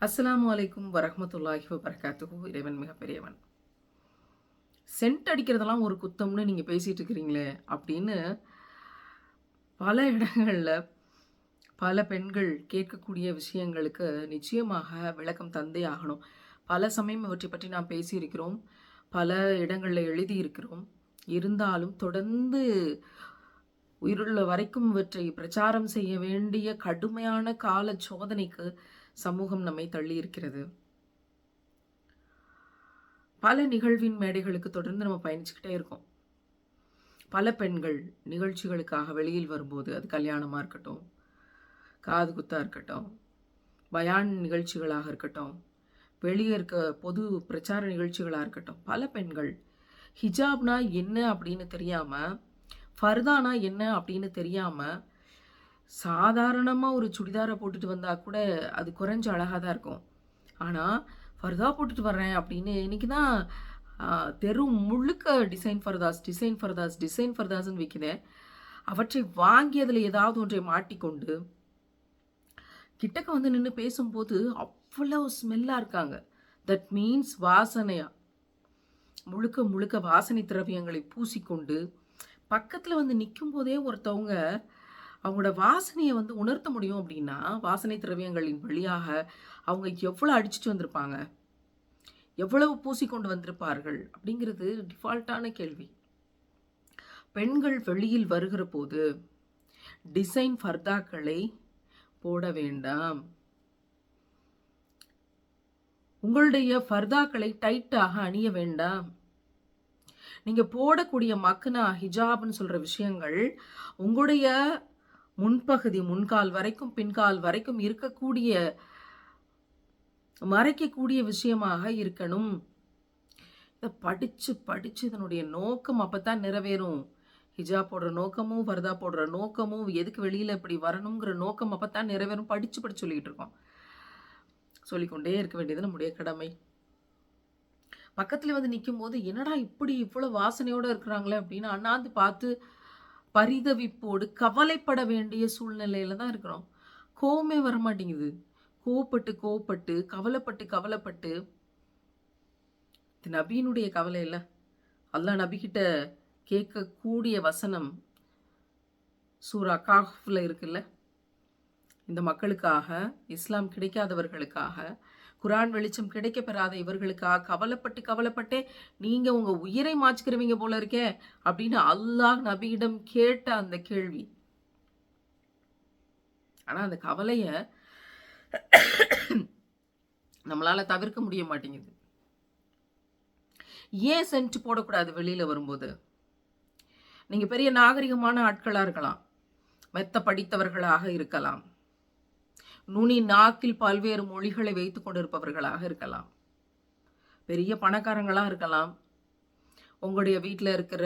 அஸ்ஸலாமு அலைக்கும் வரமத்துல்லாஹி வபரகாத்துஹு. இறைவன் மிகப்பெரியவன். சென்ட் அடிக்கிறதெல்லாம் ஒரு குத்தம்னு நீங்கள் பேசிகிட்டு இருக்கிறீங்களே அப்படின்னு பல இடங்களில் பல பெண்கள் கேட்கக்கூடிய விஷயங்களுக்கு நிச்சயமாக விளக்கம் தந்தே ஆகணும். பல சமயம் இவற்றை பற்றி நாம் பேசியிருக்கிறோம். பல இடங்களில் எழுதியிருக்கிறோம். இருந்தாலும் தொடர்ந்து உயிருள்ள வரைக்கும் இவற்றை பிரச்சாரம் செய்ய வேண்டிய கடுமையான கால சோதனைக்கு சமூகம் நம்மை தள்ளி இருக்கிறது பல நிகழ்வின் மேடைகளுக்கு தொடர்ந்து நம்ம பயணிச்சுக்கிட்டே இருக்கோம். பல பெண்கள் நிகழ்ச்சிகளுக்காக வெளியில் வரும்போது அது கல்யாணமாக இருக்கட்டும் காது குத்தாக இருக்கட்டும் பயான் நிகழ்ச்சிகளாக இருக்கட்டும் வெளியே இருக்க பொது பிரச்சார நிகழ்ச்சிகளாக இருக்கட்டும் பல பெண்கள் ஹிஜாப்னா என்ன அப்படின்னு தெரியாமல் ஃபர்தானா என்ன அப்படின்னு தெரியாமல் சாதாரணமாக ஒரு சுடிதாரை போட்டுட்டு வந்தால் கூட அது குறைஞ்ச அழகாக தான் இருக்கும். ஆனால் ஃபர்தா போட்டுட்டு வர்றேன் அப்படின்னு இன்றைக்கி தான் தெரு முழுக்க டிசைன் ஃபர்தாஸ் டிசைன் ஃபர்தாஸ் டிசைன் ஃபர்தாஸ்ன்னு விற்கிறேன் அவற்றை வாங்கி அதில் ஏதாவது ஒன்றை மாட்டிக்கொண்டு கிட்டக்க வந்து நின்று பேசும்போது அவ்வளோ ஸ்மெல்லாக இருக்காங்க. தட் மீன்ஸ் வாசனையா? முழுக்க முழுக்க வாசனை திரவியங்களை பூசிக்கொண்டு பக்கத்தில் வந்து நிற்கும் போதே ஒருத்தவங்க அவங்களோட வாசனையை வந்து உணர்த்த முடியும் அப்படின்னா வாசனை திரவியங்களின் வழியாக அவங்க எவ்வளோ அடிச்சுட்டு வந்திருப்பாங்க? எவ்வளவு பூசிக்கொண்டு வந்திருப்பார்கள்? அப்படிங்கிறது டிஃபால்ட்டான கேள்வி. பெண்கள் வெளியில் வருகிற போது டிசைன் ஃபர்தாக்களை போட வேண்டாம். உங்களுடைய ஃபர்தாக்களை டைட்டாக அணிய வேண்டாம். நீங்கள் போடக்கூடிய மக்னா ஹிஜாப்னு சொல்கிற விஷயங்கள் உங்களுடைய முன்பகுதி முன்கால் வரைக்கும் பின்கால் வரைக்கும் இருக்கக்கூடிய மறைக்கக்கூடிய விஷயமாக இருக்கணும். இதை படித்து படித்து இதனுடைய நோக்கம் அப்போ தான் நிறைவேறும். ஹிஜா போடுற நோக்கமும் வர்தா போடுற நோக்கமும் எதுக்கு வெளியில் இப்படி வரணுங்கிற நோக்கம் அப்போ தான் நிறைவேறும். படித்து படித்து சொல்லிகிட்டு இருக்கோம். சொல்லிக்கொண்டே இருக்க வேண்டியது நம்முடைய கடமை. பக்கத்தில் வந்து நிற்கும் போது என்னடா இப்படி இவ்வளோ வாசனையோடு இருக்கிறாங்களே? அப்படின்னு அண்ணாந்து பார்த்து பரிதவிப்போடு கவலைப்பட வேண்டிய சூழ்நிலையில தான் இருக்கிறோம். கோவமே வரமாட்டேங்குது கோவப்பட்டு கோவப்பட்டு கவலைப்பட்டு கவலைப்பட்டு. இது நபியினுடைய கவலை இல்லை. அல்லாஹ் நபிக்கிட்ட கேட்கக்கூடிய வசனம் சூரா காஃபில் இருக்குல்ல? இந்த மக்களுக்காக இஸ்லாம் கிடைக்காதவர்களுக்காக குரான் வெளிச்சம் கிடைக்க பெறாத இவர்களுக்காக கவலைப்பட்டு கவலைப்பட்டே நீங்கள் உங்கள் உயிரை மாச்சுக்கிறவங்க போல இருக்கே அப்படின்னு அல்லாஹ் நபியிடம் கேட்ட அந்த கேள்வி. ஆனால் அந்த கவலையை நம்மளால் தவிர்க்க முடிய மாட்டேங்குது. ஏன் சென்ட் போடக்கூடாது வெளியில் வரும்போது? நீங்கள் பெரிய நாகரிகமான ஆட்களாக இருக்கலாம். மெத்த படித்தவர்களாக இருக்கலாம். நுனி நாக்கில் பல்வேறு மொழிகளை வைத்து கொண்டிருப்பவர்களாக இருக்கலாம். பெரிய பணக்காரங்களாக இருக்கலாம். உங்களுடைய வீட்டில் இருக்கிற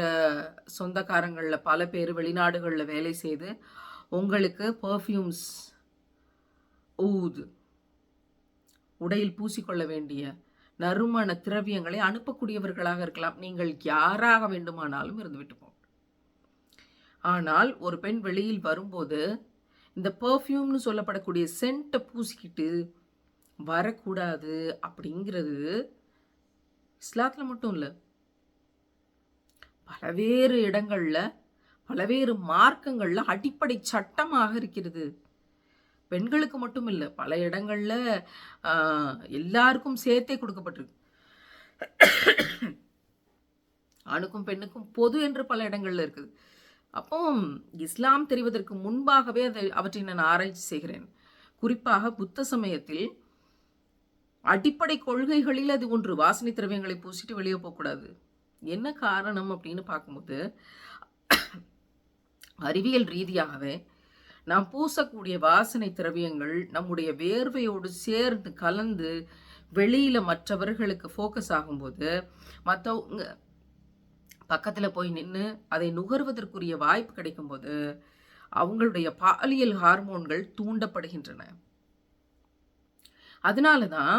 சொந்தக்காரங்களில் பல பேர் வெளிநாடுகளில் வேலை செய்து உங்களுக்கு பர்ஃப்யூம்ஸ் ஊது உடையில் பூசிக்கொள்ள வேண்டிய நறுமண திரவியங்களை அனுப்பக்கூடியவர்களாக இருக்கலாம். நீங்கள் யாராக வேண்டுமானாலும் இருந்துவிட்டு போங்க ஆனால் ஒரு பெண் வெளியில் வரும்போது இந்த பர்ஃப்யூம்னு சொல்லப்படக்கூடிய சென்ட்டை பூசிக்கிட்டு வரக்கூடாது அப்படிங்கிறது இஸ்லாத்தில் மட்டும் இல்லை. பலவேறு இடங்களில் பலவேறு மார்க்கங்களில் அடிப்படை சட்டமாக இருக்கிறது. பெண்களுக்கு மட்டும் இல்லை பல இடங்களில் எல்லாருக்கும் சேர்த்தே கொடுக்கப்பட்டிருக்கு. ஆணுக்கும் பெண்ணுக்கும் பொது என்று பல இடங்களில் இருக்குது. அப்போ இஸ்லாம் தெரிவதற்கு முன்பாகவே அதை அவற்றை நான் ஆராய்ச்சி செய்கிறேன். குறிப்பாக புத்த சமயத்தில் அடிப்படை கொள்கைகளில் அது ஒன்று. வாசனை திரவியங்களை பூசிட்டு வெளியே போகக்கூடாது. என்ன காரணம் அப்படின்னு பார்க்கும்போது அறிவியல் ரீதியாகவே நாம் பூசக்கூடிய வாசனை திரவியங்கள் நம்முடைய வேர்வையோடு சேர்ந்து கலந்து வெளியில் மற்றவர்களுக்கு ஃபோக்கஸ் ஆகும்போது மற்றவங்க பக்கத்தில் போய் நின்று அதை நுகர்வதற்குரிய வாய்ப்பு கிடைக்கும்போது அவங்களுடைய பாலியல் ஹார்மோன்கள் தூண்டப்படுகின்றன. அதனால தான்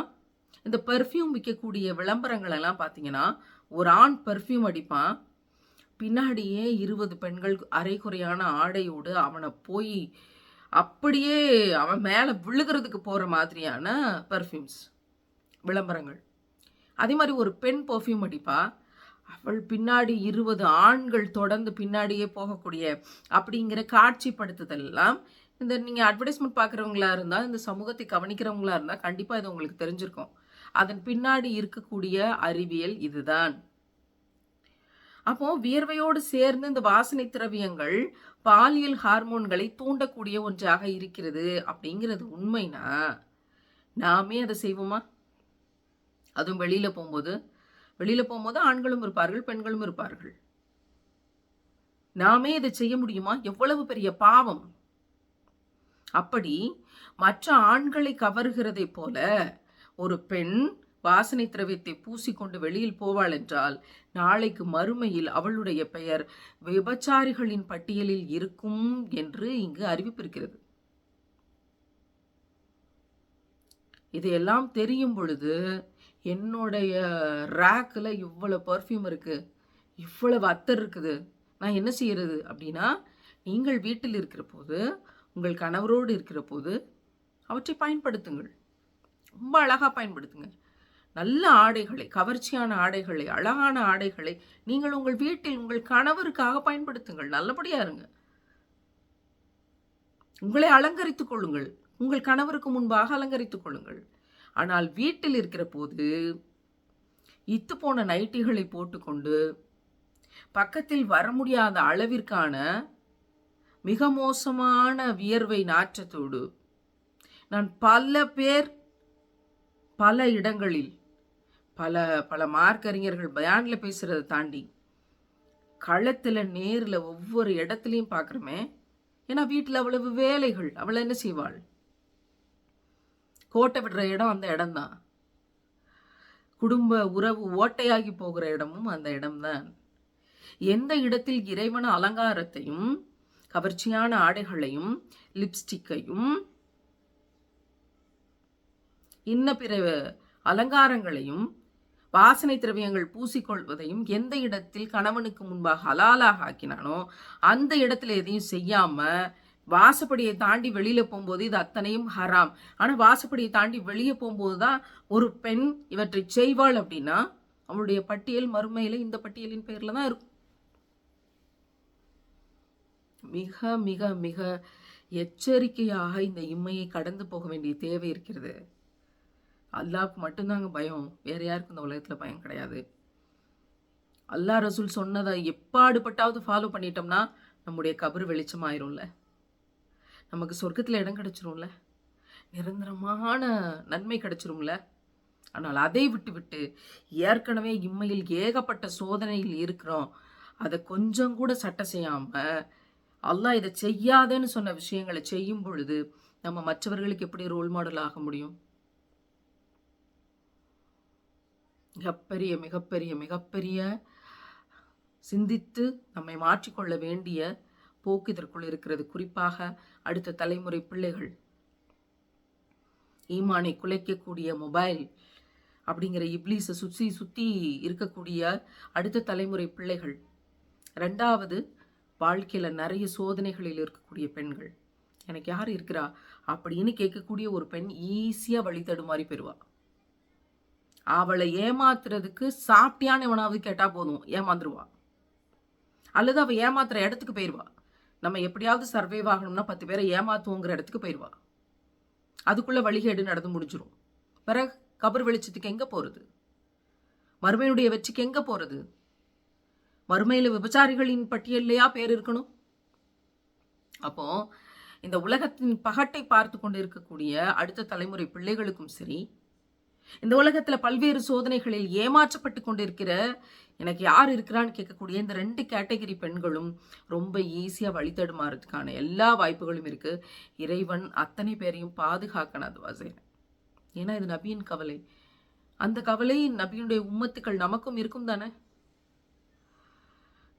இந்த பெர்ஃப்யூம் விற்கக்கூடிய விளம்பரங்கள் எல்லாம் பார்த்தீங்கன்னா ஒரு ஆண் பெர்ஃப்யூம் அடிப்பான் பின்னாடியே இருபது பெண்கள் அரைகுறையான ஆடையோடு அவனை போய் அப்படியே அவன் மேலே விழுகிறதுக்கு போகிற மாதிரியான பர்ஃப்யூம்ஸ் விளம்பரங்கள். அதே மாதிரி ஒரு பெண் பர்ஃப்யூம் அடிப்பா அவள் பின்னாடி இருபது ஆண்கள் தொடர்ந்து பின்னாடியே போகக்கூடிய அப்படிங்கிற காட்சிப்படுத்துதெல்லாம் இந்த நீங்கள் அட்வர்டைஸ்மெண்ட் பார்க்குறவங்களா இருந்தால் இந்த சமூகத்தை கவனிக்கிறவங்களா இருந்தால் கண்டிப்பாக இது உங்களுக்கு தெரிஞ்சிருக்கும். அதன் பின்னாடி இருக்கக்கூடிய அறிவியல் இதுதான். அப்போ வியர்வையோடு சேர்ந்து இந்த வாசனை திரவியங்கள் பாலியல் ஹார்மோன்களை தூண்டக்கூடிய ஒன்றாக இருக்கிறது அப்படிங்கிறது உண்மைனா நாமே அதை செய்வோமா? அதுவும் வெளியில போகும்போது வெளியில் போகும்போது ஆண்களும் இருப்பார்கள் பெண்களும் இருப்பார்கள். நாமே இதை செய்ய முடியுமா? எவ்வளவு பெரிய பாவம். அப்படி மற்ற ஆண்களை கவர்கிறதை போல ஒரு பெண் வாசனை திரவியத்தை பூசிக்கொண்டு வெளியில் போவாள் என்றால் நாளைக்கு மறுமையில் அவளுடைய பெயர் விபச்சாரிகளின் பட்டியலில் இருக்கும் என்று இங்கு அறிவிப்பிருக்கிறது. இதையெல்லாம் தெரியும் பொழுது என்னுடைய ரேக்கில் இவ்வளோ பர்ஃப்யூம் இருக்குது இவ்வளவு அத்தர் இருக்குது நான் என்ன செய்கிறது அப்படின்னா நீங்கள் வீட்டில் இருக்கிற போது உங்கள் கணவரோடு இருக்கிற போது அவற்றை பயன்படுத்துங்கள். ரொம்ப அழகாக பயன்படுத்துங்க நல்ல ஆடைகளை கவர்ச்சியான ஆடைகளை அழகான ஆடைகளை நீங்கள் உங்கள் வீட்டில் உங்கள் கணவருக்காக பயன்படுத்துங்கள். நல்லபடியாக இருங்க. உங்களை அலங்கரித்துக் கொள்ளுங்கள். உங்கள் கணவருக்கு முன்பாக அலங்கரித்துக் கொள்ளுங்கள். ஆனால் வீட்டில் இருக்கிற போது இத்து போன நைட்டிகளை போட்டுக்கொண்டு பக்கத்தில் வர முடியாத அளவிற்கான மிக மோசமான வியர்வை நாற்றத்தோடு நான் பல பேர் பல இடங்களில் பல பல மார்க்கறிஞர்கள் பயானில் பேசுகிறத தாண்டி களத்தில் நேரில் ஒவ்வொரு இடத்துலையும் பார்க்குறோமே ஏன்னா வீட்டில் அவ்வளவு வேலைகள் அவளை என்ன செய்வாள்? கோட்டை விடுற இடம் அந்த இடம்தான். குடும்ப உறவு ஓட்டையாகி போகிற இடமும் அந்த இடம்தான். எந்த இடத்தில் இறைவன அலங்காரத்தையும் கவர்ச்சியான ஆடைகளையும் லிப்ஸ்டிக்கையும் இன்ன பிற அலங்காரங்களையும் வாசனை திரவியங்கள் பூசிக்கொள்வதையும் எந்த இடத்தில் கணவனுக்கு முன்பாக ஹலாலாக ஆக்கினானோ அந்த இடத்துல எதையும் செய்யாம வாசப்படியை தாண்டி வெளியில போகும்போது இது அத்தனையும் ஹராம். ஆனா வாசப்படியை தாண்டி வெளியே போகும்போது தான் ஒரு பெண் இவற்றை செய்வாள் அப்படின்னா அவளுடைய பட்டியல் மறுமையில இந்த பட்டியலின் பெயர்ல தான் இருக்கும். மிக மிக மிக எச்சரிக்கையாக இந்த இம்மையை கடந்து போக வேண்டிய தேவை இருக்கிறது. அல்லாவுக்கு மட்டும்தாங்க பயம். வேற யாருக்கும் இந்த உலகத்தில் பயம் கிடையாது. அல்லா ரசூல் சொன்னதை எப்பாடுபட்டாவது ஃபாலோ பண்ணிட்டோம்னா நம்முடைய கபர் வெளிச்சமாயிரும்ல. நமக்கு சொர்க்கத்தில் இடம் கிடச்சிரும்ல. நிரந்தரமான நன்மை கிடச்சிரும்ல. ஆனால் அதை விட்டு விட்டு ஏற்கனவே இம்மையில் ஏகப்பட்ட சோதனையில் இருக்கிறோம். அதை கொஞ்சம் கூட சட்டை செய்யாமல் அல்லாஹ் இதை செய்யாதேன்னு சொன்ன விஷயங்களை செய்யும் பொழுது நம்ம மற்றவர்களுக்கு எப்படி ரோல் மாடல் ஆக முடியும்? மிகப்பெரிய மிகப்பெரிய மிகப்பெரிய சிந்தித்து நம்மை மாற்றிக்கொள்ள வேண்டிய போக்கு இதற்குள் இருக்கிறது. குறிப்பாக அடுத்த தலைமுறை பிள்ளைகள். ஈமானை குலைக்கக்கூடிய மொபைல் அப்படிங்கிற இப்ளீஸை சுற்றி சுற்றி இருக்கக்கூடிய அடுத்த தலைமுறை பிள்ளைகள். ரெண்டாவது வாழ்க்கையில் நிறைய சோதனைகளில் இருக்கக்கூடிய பெண்கள். எனக்கு யார் இருக்கிறா? அப்படின்னு கேட்கக்கூடிய ஒரு பெண் ஈஸியாக வழி தடுமாறி பெறுவா அவளை ஏமாத்துறதுக்கு சாப்பிட்டியான்னு எவனாவது கேட்டால் போதும் ஏமாந்துருவா. அல்லது அவள் ஏமாத்துற இடத்துக்கு போயிடுவா நம்ம எப்படியாவது சர்வைவ் ஆகணும்னா பத்து பேரை ஏமாத்துவோங்கிற இடத்துக்கு போயிடுவா அதுக்குள்ளே வழிகேடு நடந்து முடிஞ்சிடும் பிறகு கபர் வெளிச்சத்துக்கு எங்கே போகிறது மறுமையுடைய வெற்றிக்கு எங்கே போகிறது மறுமையில் விபச்சாரிகளின் பட்டியல்லையா பேர் இருக்கணும்? அப்போ இந்த உலகத்தின் பகட்டை பார்த்து கொண்டு இருக்கக்கூடிய அடுத்த தலைமுறை பிள்ளைகளுக்கும் சரி இந்த உலகத்தில் பல்வேறு சோதனைகளில் ஏமாற்றப்பட்டு கொண்டிருக்கிற எனக்கு யார் இருக்கிறான்னு கேட்கக்கூடிய இந்த ரெண்டு கேட்டகரி பெண்களும் ரொம்ப ஈஸியாக வழித்தடுமாறதுக்கான எல்லா வாய்ப்புகளும் இருக்குது இறைவன் அத்தனை பேரையும் பாதுகாக்கணும் அது வசையன் ஏன்னா இது நபியின் கவலை. அந்த கவலை நபியினுடைய உம்மத்துக்கள் நமக்கும் இருக்கும் தானே?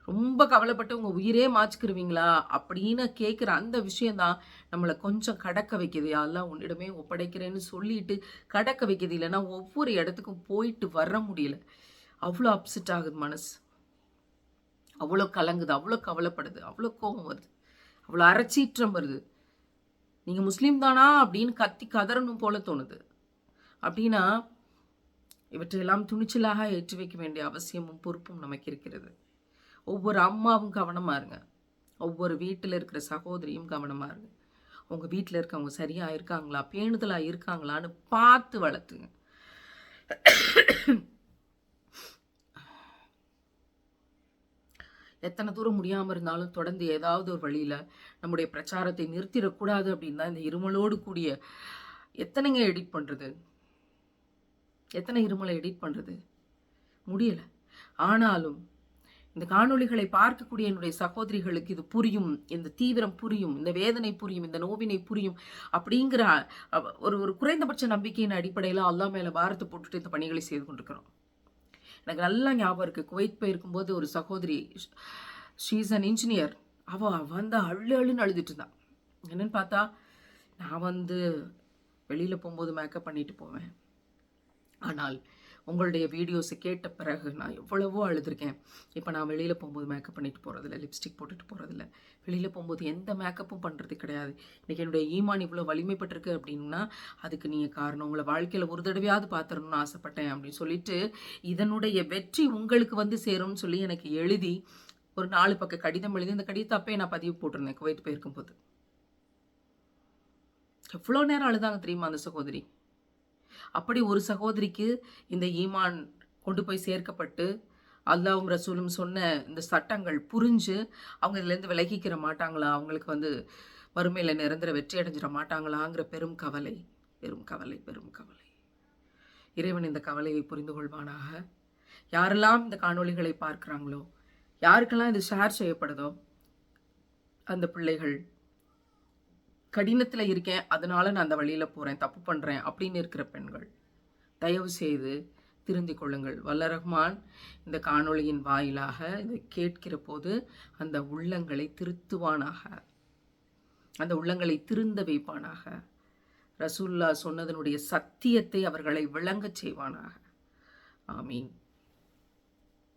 ரொம்ப கவலைப்பட்டு உங்கள் உயிரே மாச்சுக்கிருவீங்களா அப்படின்னு கேட்குற அந்த விஷயந்தான் நம்மளை கொஞ்சம் கடக்க வைக்கிது. யாரெல்லாம் உன்னிடமே ஒப்படைக்கிறேன்னு சொல்லிட்டு கடக்க வைக்கிது. இல்லைன்னா ஒவ்வொரு இடத்துக்கும் போயிட்டு வர முடியல. அவ்வளோ அப்செட் ஆகுது மனசு. அவ்வளோ கலங்குது. அவ்வளோ கவலைப்படுது. அவ்வளோ கோபம் வருது. அவ்வளோ அரைச்சீற்றம் வருது. நீங்கள் முஸ்லீம் தானா அப்படின்னு கத்தி கதறணும் போல தோணுது. அப்படின்னா இவற்றையெல்லாம் துணிச்சலாக ஏற்றி வைக்க வேண்டிய அவசியமும் பொறுப்பும் நமக்கு இருக்கிறது. ஒவ்வொரு அம்மாவும் கவனமாக இருங்க. ஒவ்வொரு வீட்டில் இருக்கிற சகோதரியும் கவனமாக இருங்க. உங்கள் வீட்டில் இருக்கவங்க சரியாக இருக்காங்களா? பேணுதலாக இருக்காங்களான்னு பார்த்து வளர்த்துங்க. எத்தனை தூரம் முடியாமல் இருந்தாலும் தொடர்ந்து ஏதாவது ஒரு வழியில் நம்முடைய பிரச்சாரத்தை நிறுத்திடக்கூடாது அப்படின்னு தான் இந்த இருமலோடு கூடிய எத்தனைங்க எடிட் பண்ணுறது எத்தனை இருமலை எடிட் பண்ணுறது முடியலை. ஆனாலும் இந்த காணொளிகளை பார்க்கக்கூடிய என்னுடைய சகோதரிகளுக்கு இது புரியும் இந்த தீவிரம் புரியும் இந்த வேதனை புரியும் இந்த நோவினை புரியும் அப்படிங்கிற ஒரு ஒரு குறைந்தபட்ச நம்பிக்கையின் அடிப்படையில் அல்லா மேலே பாரத்தை போட்டுட்டு இந்த பணிகளை செய்து கொண்டிருக்கிறோம். எனக்கு நல்லா ஞாபகம் இருக்குது குவைத் போயிருக்கும்போது ஒரு சகோதரி ஷீஸ் அன் இன்ஜினியர் அவள் வந்து அள்ளு அழுன்னு அழுதுட்டு இருந்தான் என்னன்னு பார்த்தா நான் வந்து வெளியில் போகும்போது மேக்கப் பண்ணிட்டு போவேன். ஆனால் உங்களுடைய வீடியோஸை கேட்ட பிறகு நான் எவ்வளவோ அழுதுருக்கேன். இப்போ நான் வெளியில் போகும்போது மேக்கப் பண்ணிட்டு போகிறதில்ல லிப்ஸ்டிக் போட்டுட்டு போகிறதில்ல வெளியில் போகும்போது எந்த மேக்கப்பும் பண்ணுறது கிடையாது. இன்றைக்கி என்னுடைய ஈமான் இவ்வளோ வலிமைப்பட்டிருக்கு அப்படின்னா அதுக்கு நீங்கள் காரணம் உங்களை வாழ்க்கையில் ஒரு தடவையாவது பார்த்துடணும்னு ஆசைப்பட்டேன் அப்படின்னு சொல்லிட்டு இதனுடைய வெற்றி உங்களுக்கு வந்து சேரும்னு சொல்லி எனக்கு எழுதி ஒரு நாலு பக்கம் கடிதம் எழுதி இந்த கடிதத்தை அப்பயே நான் பதிவு போட்டிருந்தேன் குவைத்து போயிருக்கும்போது. எவ்வளோ நேரம் அழுதாங்க தெரியுமா அந்த சகோதரி? அப்படி ஒரு சகோதரிக்கு இந்த ஈமான் கொண்டு போய் சேர்க்கப்பட்டு அல்லாவும் ரசூலும் சொன்ன இந்த சட்டங்கள் புரிஞ்சு அவங்க இதுலேருந்து விலகிக்கிற மாட்டாங்களா? அவங்களுக்கு வந்து வறுமையில் நிரந்தர வெற்றி அடைஞ்சிட மாட்டாங்களாங்கிற பெரும் கவலை பெரும் கவலை பெரும் கவலை. இறைவன் இந்த கவலையை புரிந்து கொள்வானாக. யாரெல்லாம் இந்த காணொளிகளை பார்க்குறாங்களோ யாருக்கெல்லாம் இது ஷேர் செய்யப்படுதோ அந்த பிள்ளைகள் கடினத்தில் இருக்கேன் அதனால நான் அந்த வழியில் போகிறேன் தப்பு பண்ணுறேன் அப்படின்னு இருக்கிற பெண்கள் தயவு செய்து திருந்திக் கொள்ளுங்கள். வல்ல ரஹ்மான் இந்த காணொளியின் வாயிலாக இதை கேட்கிற போது அந்த உள்ளங்களை திருத்துவானாக. அந்த உள்ளங்களை திருந்த வைப்பானாக. ரசூல்லா சொன்னதனுடைய சத்தியத்தை அவர்களை விளங்கச் செய்வானாக. ஆமீன்.